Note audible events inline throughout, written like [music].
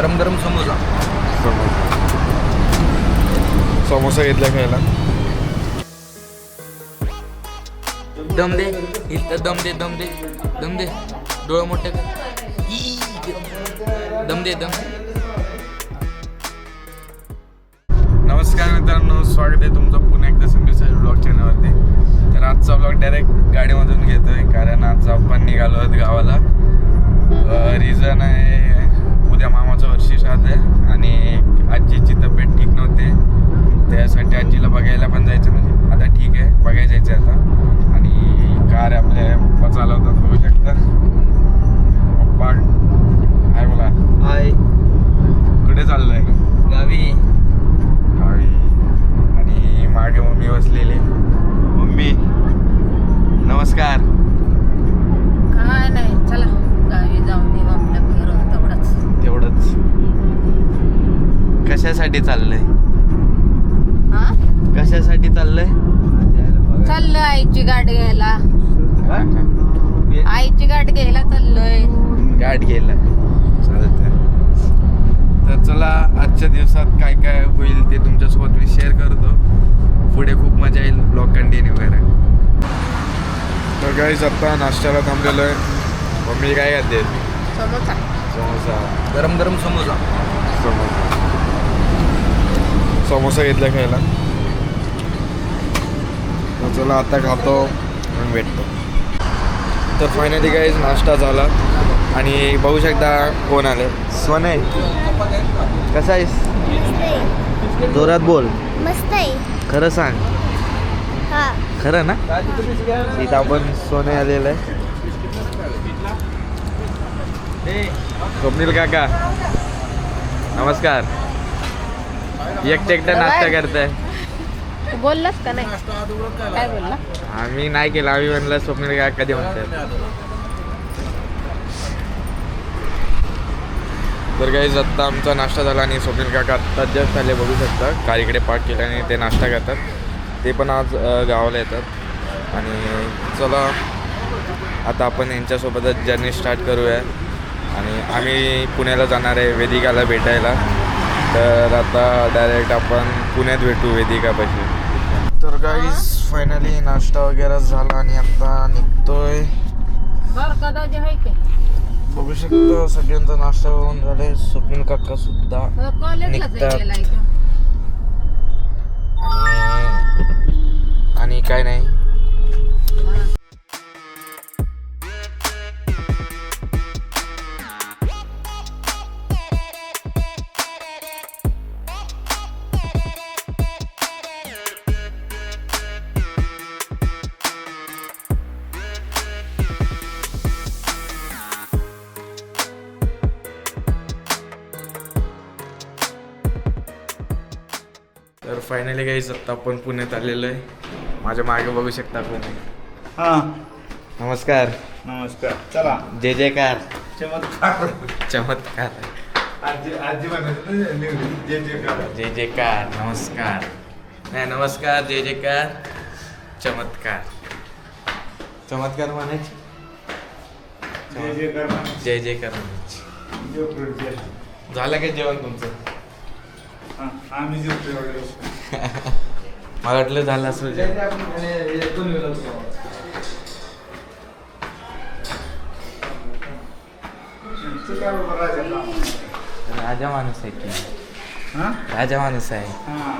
गरम गरम समोसा. समोसा समोसा घेतला खायला दम दे इथं दम दे दम दे दम दे. डोळे मोठे दम दे दम नमस्कार मित्रांनो स्वागत आहे तुमचं पुन्हा एकदा संदेश ब्लॉग चॅनलवरती तर आजचा ब्लॉग डायरेक्ट गाडीमधून घेतोय कारण आज आपण निघालो आहोत गावाला रिझन आहे उद्या मामाचं वर्षी श्राद्ध आहे आणि आजीची तब्येत ठीक नव्हते त्यासाठी आजीला बघायला पण जायचं म्हणजे आता ठीक आहे बघायला जायचं आता. आणि कार आपल्या पप्पा चालवतात बघू शकता. पप्पा हाय बोला. हाय. कुठे चाललंय? गावी. गावी. आणि मागे मम्मी बसलेली. मम्मी नमस्कार. काय नाही चला. गावी जाऊन येऊ आपल्या फिरून तेवढंच. तेवढंच. कशासाठी चाललंय? हा? कशासाठी चाललंय? चाललोय आईची गाठ घ्यायला. आईची गाठ घ्यायला चाललोय. गाठ घ्यायला. तर चला आजच्या दिवसात काय काय होईल ते तुमच्यासोबत मी शेअर करतो. पुढे खूप मजा येईल ब्लॉग कंटिन्यू करा तर गाईज आता नाश्त्याला थांबलेलो आहे. मम्मी काय घालते समोसा. समोसा. गरम गरम समोसा. समोसा. समोसा घेतला खायला तर चला आता खातो आणि भेटतो. तर फायनली काहीच नाश्ता झाला. आणि बघू शकता कोण आले. सोने कसा आहेस? जोरात बोल. मस्त आहे. खरं सांग. हा. खरं ना? इथं आपण सोने आलेलं आहे. स्वप्नील काका नमस्कार. एकटे एकटा नाश्ता करताय. तू बोललास का नाही? काय बोलला? आम्ही नाही केलं. आम्ही म्हणलं स्वप्नील काका कधी म्हणतात तर काही आत्ता आमचा नाश्ता झाला आणि स्वप्नील काका आत्ता जस्ट आले बघू शकता. कारीकडे पार्क केला आणि ते नाश्ता करतात. ते पण आज गावाला येतात. आणि चला आता आपण यांच्यासोबतच जर्नी स्टार्ट करूया. आणि आम्ही पुण्याला जाणार आहे वेदिकाला भेटायला. तर आता डायरेक्ट आपण पुण्यात भेटू वेदिकापाशी. तर गाईज फायनली नाश्ता वगैरे झाला आणि आता निघतोय. बघू शकतो सगळ्यांचा नाश्ता होऊन झाले. स्वप्नील काका सुद्धा निघतात. आणि काय नाही. तर फायनली काही आत्ता आपण पुण्यात आलेलो आहे. माझ्या मागे बघू शकता कोण. हा. नमस्कार. नमस्कार. चला. जय जयकार. चमत्कार. चमत्कार. आजी आजी म्हणायचं ना, नेहमी जे जे करा. जय जयकार. नमस्कार. नाही नमस्कार जय जयकार. चमत्कार. चमत्कार म्हणायचे. जे जे कर. जय जयकार म्हणायचे. जे पुढचे. झालं का जेवण तुमचं? आम्ही जेवतोय वगैरे मला वाटलं झालं असं काय बाबा राजा माणूस आहे की? हा? राजा माणूस आहे. हा.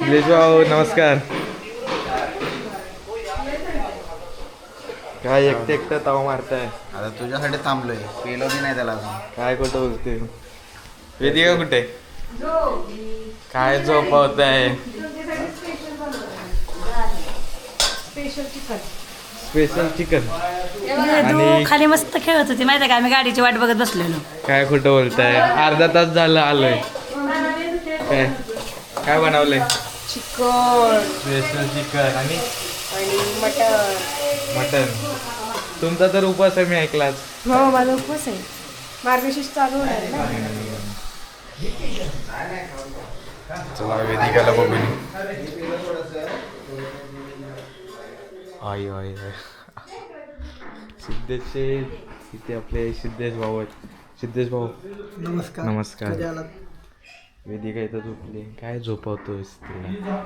निलेश भाऊ नमस्कार. काय एकटे एकटं ताव मारताय? आता तुझ्यासाठी थांबलोय. पेलो बी नाही त्याला अजून. काय कुठं बोलते वेदिका कुठे? काय झोपवत आहे स्पेशल चिकन आणि खाली मस्त खेळत होती माहिती आहे का? आम्ही गाडीची वाट बघत बसलेलो. काय खोटं बोलताय? अर्धा तास झालं आलोय. काय? काय बनवलंय? चिकन. स्पेशल चिकन आणि? आणि मटन मटन. तुमचा तर उपवास आहे मी ऐकलाच. हो माझा उपवास आहे. मार्गशीर्ष चालू होणार ना? चला वेदिकाला बघून. आई आई आई. सिद्धेशचे इथे आपले सिद्धेश भाऊ आहेत. सिद्धेश भाऊ. नमस्कार. नमस्कार. कधी आलात? वेदिका इथं झोपली. काय झोपवतोयस तिला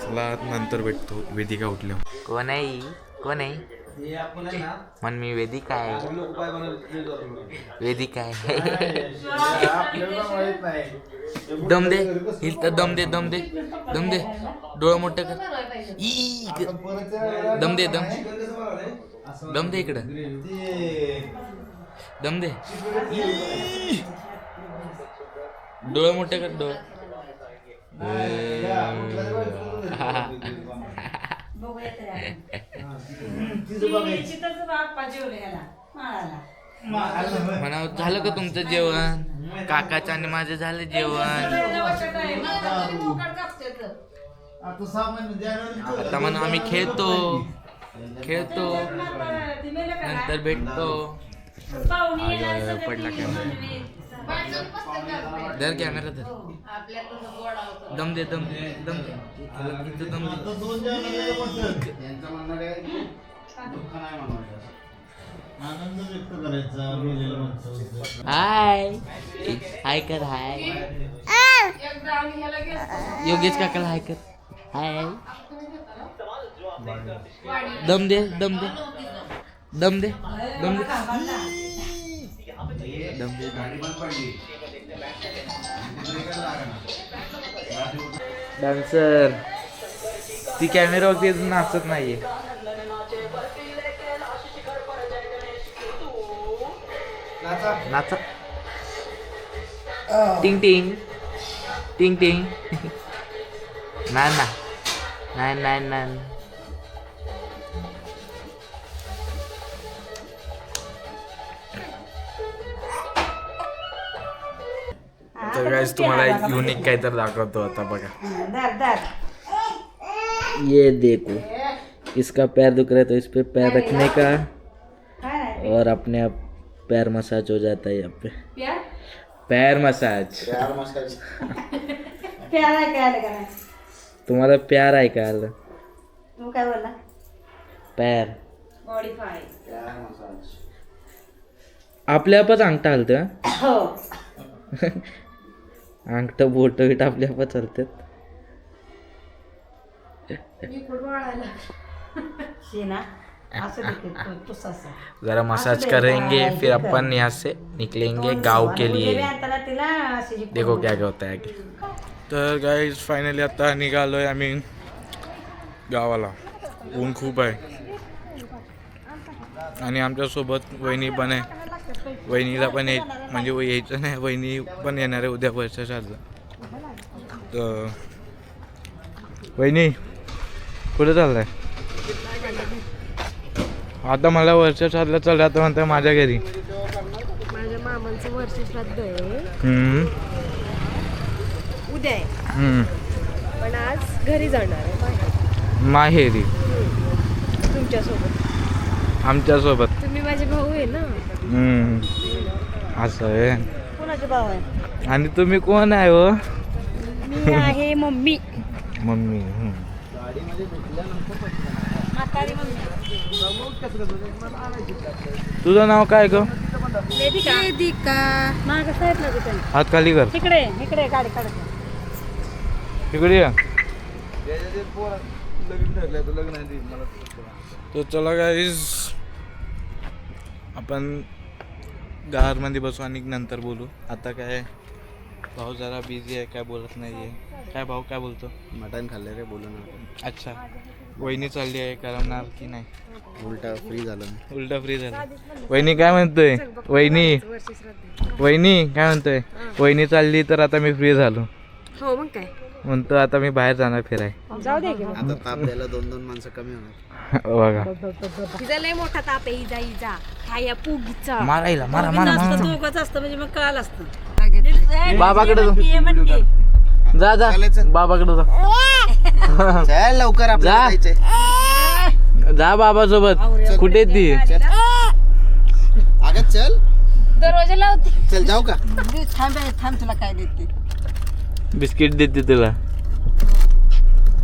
चला नंतर भेटतो. वेदिका उठल्या. कोण आहे कोण आहे? हे मन मी वेदिका आहे. वेदिका आहे. [laughs] दम दे. इथं दम दे दम दे. दम दे. डोळं मोठं कर. दम दे दम. दम दे इकडं. दम दे. डोळं मोठं कर डोळं. म्हणा झालं का तुमचं जेवण? काकाचं आणि माझं झालं जेवण. आता म्हणा आम्ही खेळतो. खेळतो. नंतर भेटतो. पडला कॅमेरा. धर कॅमेरा धर. दम दे दम दे दम दे. इथं दम दे. हाय. हाय कर हाय. योगेश काकाला हाय कर. हाय. दम दे दम दे. दम दे दम दे. डान्सर ती कॅमेरावरती अजून नाचत नाहीये. नाचा. टिंग टिंग. टिंग टिंग. [laughs] ना ना. नाही नाही नाही तर गाईज तुम्हाला एक युनिक काय तर दाखवतो आता बघा. दर दर ये देखो इसका पैर दुख रहा है तो इस पे पैर रखने का और अपने आप पैर मसाज हो जाता है यहाँ पे। पैर मसाज। यार मसाज। प्यारा काय आलं का नाही तुम्हाला प्यार आहे का आलं तू काय बोलला पैर। बॉडी फाय यार मसाज। आपल्या आपच अंगठा हलतं हो. [laughs] अंगठ बोट बिट आपल्या आपच हलतात शीना असं देखील तू तूच असं जरा मसाज करेंगे फिर अपन यहाँ से निकलेंगे गांव के लिए. देखो क्या क्या होता है आगे. तर गाईज फायनली आता निघालोय आम्ही गावाला. ऊन खूप आहे. आणि आमच्यासोबत वहिनी पण आहे. वहिनीला पण याय म्हणजे यायचं नाही वहिनी पण येणार आहे उद्या वर्ष चाललं तर वहिनी कुठे चाललाय? आता मला वर्ष चाललं चाललं आता म्हणताय माझ्या घरी. माझ्या मामांचं वर्ष श्राद्ध आहे. उद्या. पण आज घरी जाणार. माहेरी. तुमच्यासोबत. आमच्यासोबत. तुम्ही माझे भाऊ आहे ना? हम्म. असं आहे. कोणाचे भाऊ आहे? आणि तुम्ही कोण आहे हो? मी आहे मम्मी. मम्मी हम्म. तुझं नाव काय ग? वेदिका. मागं साईड ना तिथे हात खाली कर. इकडे इकडे गाडी काढ इकडे या. तर चला गाईज आपण कारमध्ये बसू आणि नंतर बोलू. आता काय भाऊ जरा बिझी आहे काय बोलत नाही आहे काय भाऊ काय बोलतो? मटण खाल्ले रे बोलू ना. अच्छा. वहिनी चालली आहे करमणार की नाही? उलटा फ्री झालं. उलटा फ्री झालं. वहिनी काय म्हणतोय? वहिनी. वहिनी काय म्हणतोय? वहिनी चालली तर आता मी फ्री झालो. हो मग काय? म्हणतो आता मी बाहेर जाणार फिराय. जाऊ दे की मग. आता ताप द्यायला दोन दोन माणसं कमी होणार. [laughs] बघा. तिचा लय मोठा ताप आहे इजा इजा. ह्या या पुगीचा. मारायला मारा मारा मारा. दोघंच असतं म्हणजे मग कळालं असतं. बाबाकडे जा. ये. जा जा. बाबाकडे जा. [laughs] चल लवकर आपल्याला जा. जायचंय. जा बाबा सोबत कुठे आहे ती? अगं चल. दरवाजा लावते. चल जाऊ का? थांब हे, थांब तुला काय देते. बिस्किट देते तुला.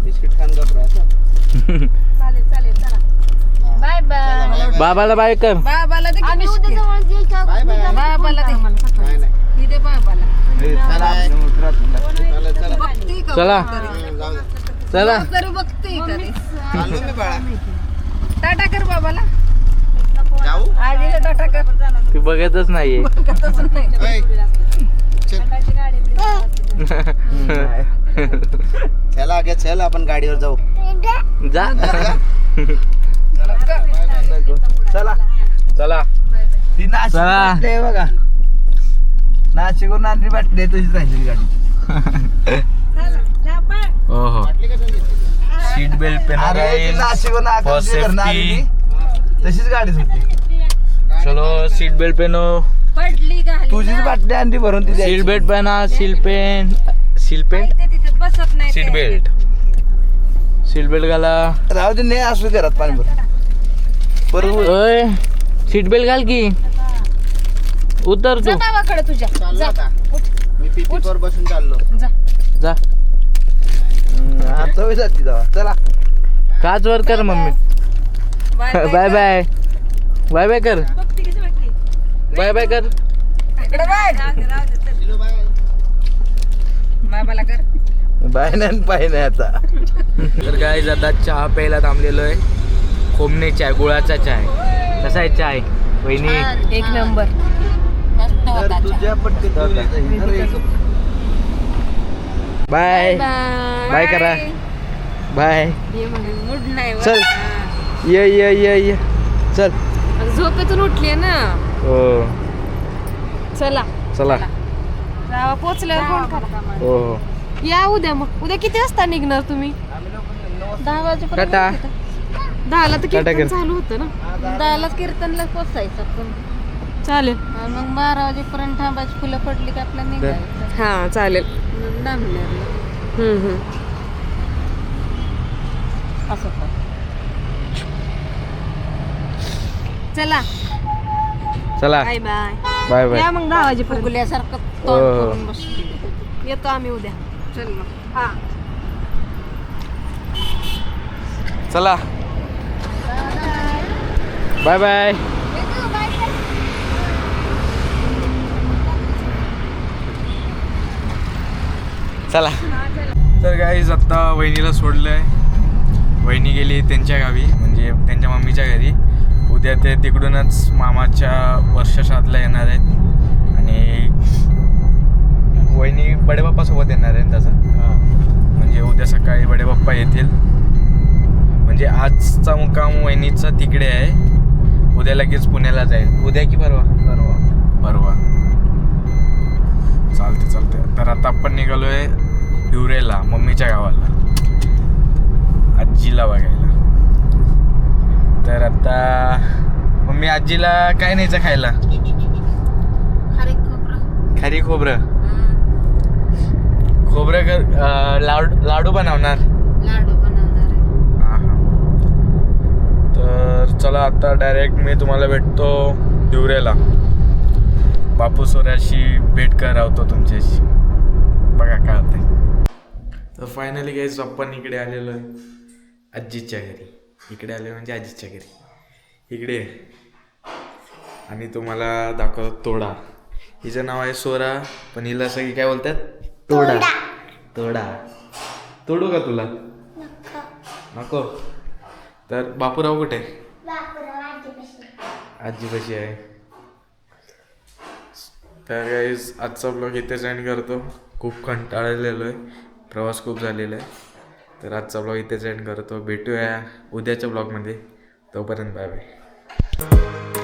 बिस्किट खान गप राहा बाबाला बाय कर. बाबाला दे. बाबाला दे. नाही नाही. ही दे बाबाला. चला चला. करू बघती टाटा कर बाबाला. जाऊ? आजीला टाटा कर. ती बघतच नाहीये. करतच नाही. [laughs] चला. आगे चल आपण गाडीवर जाऊ. जा. [laughs] चला. चला. ती नाशिक चला. बाटली आहे बघा. नाशिकवरून आणली बाटली आहे, तशीच राहिली गाडी. हो हो. सीट बेल्ट पेन अरे ती नाशिकवरून For आकाशची घरनं safety. आलेली. तशीच होती. चलो सीट बेल्ट पहनो पडली घाली तुझीच बाटली आणली भरून ती सीट द्यायची. बेल्ट पहना सील पेन सील पेंट ते तिथे बसत नाही सीट बेल्ट सीट बेल्ट घाला. राहू दे नाही असू दे घरात पाणी भरून. बरोबर ओय सीट बेल्ट घाल की. उतर तू. तुझ्या. मी पीपी वर बसून चाललो. जा. जा. आता जाती जावा. चला. काच वर कर mummy. Bye bye bye bye कर. बाय बाय कर. इकडे बघ बाबाला कर. बाय नाही पाय नाही आता. तर काय आता चहा प्यायला थांबलेलो आहे. खोमणे चाय गुळाचा चाय. कसा आहे चाय? वहिनी? एक नंबर. मस्त होता चहा. तुझ्या पट्टीत बाय. बाय करा. बाय. ये म्हणे, मूड नाही बरं. चल ये ये ये ये. चल. झोपेतून उठली ना. हो. चला. चला. जावा पोचल्यावर फोन करा. हो हो. या उद्या मग. उद्या किती वाजता निघणार तुम्ही? दहा वाजेपर्यंत टाटा. दहाला तर टाटा कीर्तन कर. चालू होतं ना? दहाला कीर्तनला पोचायचं आपण. चालेल. मग बारा वाजेपर्यंत थांबायची फुलं पडली की आपल्याला निघायचं. हा चालेल. असं कर. चला. चला. Bye bye. Bye bye. या मग दहा वाजेपर्यंत फुगल्यासारखं हो, तोंड हो. करून बसली. येतो आम्ही उद्या. चल मग. हा. चला. Bye bye. चला. तर गाईज आत्ता वहिनीला सोडलं आहे वहिनी गेली त्यांच्या गावी म्हणजे त्यांच्या मम्मीच्या घरी. उद्या ते तिकडूनच मामाच्या वर्षश्राद्धला येणार आहेत. आणि वहिनी बडेबाप्पासोबत येणार आहे त्याचं. म्हणजे उद्या सकाळी बडेबाप्पा येतील. म्हणजे आजचा मुक्काम वहिनीचा तिकडे आहे. उद्या लगेच पुण्याला जाईल. उद्या की परवा? परवा. परवा. चालते चालते तर आता आपण निघालोय हिवरेला मम्मीच्या गावाला. आजीला बघायला. तर आता मम्मी आजीला काय न्यायचं खायला? खारी खोबरं. खारी खोबरं. खोबरं कर लाडू लाडू बनवणार. लाडू बनवणार तर चला आता डायरेक्ट मी तुम्हाला भेटतो हिवरेला बापू सोऱ्याशी भेट करावतो तुमच्याशी. बघा काय होतंय. तर फायनली गाईज आपण इकडे आलेलो आहे आजीच्या घरी. इकडे आले म्हणजे आजीच्या घरी. इकडे. आणि तुम्हाला दाखवतो तोडा. हिचं नाव आहे सोरा पण हिला सगळी काय बोलतात? तोडा. तोडा. तोडू. का तुला? नको. तर बापूराव कुठे? आजी कशी आहे. तर आजचा ब्लॉग इथेच एंड करतो. खूप कंटाळलेलो आहे. प्रवास खूप झालेला आहे. तर आजचा ब्लॉग इथेच एंड करतो. भेटूया उद्याच्या ब्लॉगमध्ये तोपर्यंत बाय बाय